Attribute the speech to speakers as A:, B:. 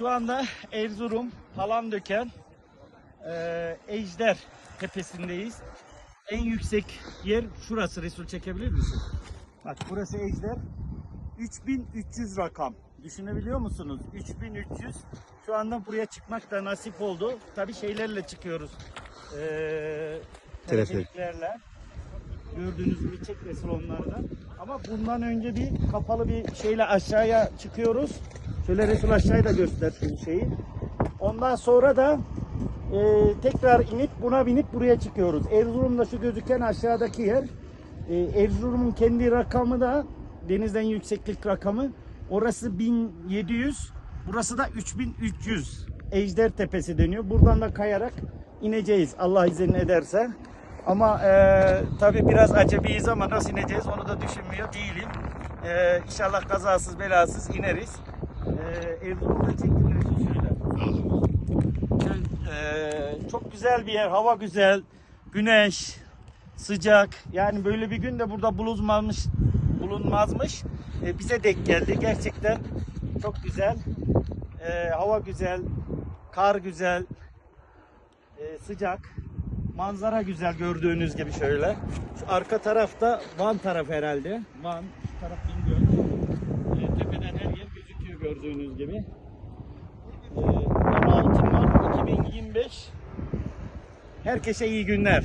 A: Şu anda Erzurum, Palandöken, e, Ejder tepesindeyiz. En yüksek yer şurası. Resul çekebilir misin? Bak burası Ejder. 3300 rakam. Düşünebiliyor musunuz? 3300. Şu anda buraya çıkmak da nasip oldu. Tabii şeylerle çıkıyoruz. Ee, teleferiklerle. Gördüğünüz gibi çek Resul onlardan. Ama bundan önce bir kapalı bir şeyle aşağıya çıkıyoruz. Şöyle Resul aşağıya da göster şeyi. Ondan sonra da e, tekrar inip buna binip buraya çıkıyoruz. Erzurum'da şu gözüken aşağıdaki yer. E, Erzurum'un kendi rakamı da denizden yükseklik rakamı. Orası 1700. Burası da 3300. Ejder Tepesi deniyor. Buradan da kayarak ineceğiz Allah izin ederse. Ama e, tabii biraz acemiyiz ama nasıl ineceğiz onu da düşünmüyor değilim. E, inşallah kazasız belasız ineriz. E, Erzurum'da çektim Resul şöyle. Ee, çok güzel bir yer, hava güzel, güneş, sıcak. Yani böyle bir gün de burada bulunmamış, bulunmazmış. Ee, bize denk geldi. Gerçekten çok güzel. Ee, hava güzel, kar güzel, ee, sıcak. Manzara güzel gördüğünüz gibi şöyle. Şu arka tarafta Van tarafı herhalde. Van, şu taraf Bingöl. Ee, tepeden her yer gördüğünüz gibi. Ee, 16 Mart 2025 Herkese iyi günler.